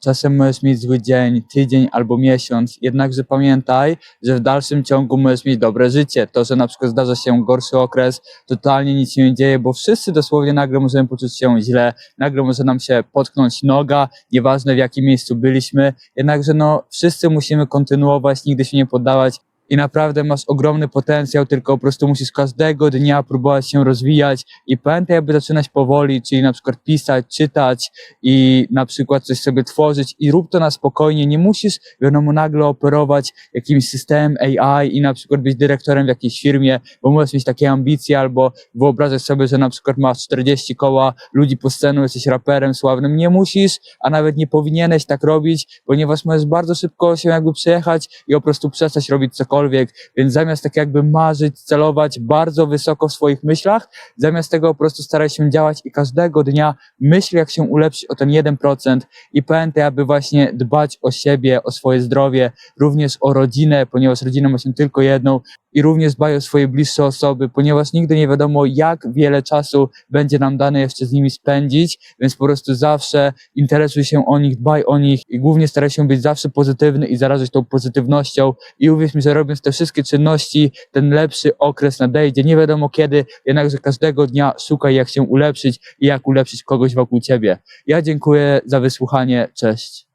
Czasem możesz mieć zły dzień, tydzień albo miesiąc, jednakże pamiętaj, że w dalszym ciągu możesz mieć dobre życie. To, że na przykład zdarza się gorszy okres, totalnie nic się nie dzieje, bo wszyscy dosłownie nagle możemy poczuć się źle, nagle może nam się potknąć noga, nieważne w jakim miejscu byliśmy, jednakże no wszyscy musimy kontynuować, nigdy się nie poddawać i naprawdę masz ogromny potencjał, tylko po prostu musisz każdego dnia próbować się rozwijać. I pamiętaj, aby zaczynać powoli, czyli na przykład pisać, czytać i na przykład coś sobie tworzyć i rób to na spokojnie, nie musisz, wiadomo, nagle operować jakimś systemem AI i na przykład być dyrektorem w jakiejś firmie, bo możesz mieć takie ambicje albo wyobrażać sobie, że na przykład masz 40 koła ludzi po scenie, jesteś raperem sławnym, nie musisz, a nawet nie powinieneś tak robić, ponieważ możesz bardzo szybko się jakby przejechać i po prostu przestać robić cokolwiek, więc zamiast tak jakby marzyć, celować bardzo wysoko w swoich myślach, zamiast tego po prostu staraj się działać i każdego dnia myśl, jak się ulepszyć o ten 1% i pamiętaj, aby właśnie dbać o siebie, o swoje zdrowie, również o rodzinę, ponieważ rodzinę ma się tylko jedną i również dbaj o swoje bliższe osoby, ponieważ nigdy nie wiadomo, jak wiele czasu będzie nam dane jeszcze z nimi spędzić, więc po prostu zawsze interesuj się o nich, dbaj o nich i głównie staraj się być zawsze pozytywny i zarażać tą pozytywnością i uwierz mi, że robiąc te wszystkie czynności, ten lepszy okres nadejdzie, nie wiadomo kiedy, jednakże każdego dnia szukaj jak się ulepszyć i jak ulepszyć kogoś wokół ciebie. Ja dziękuję za wysłuchanie, cześć.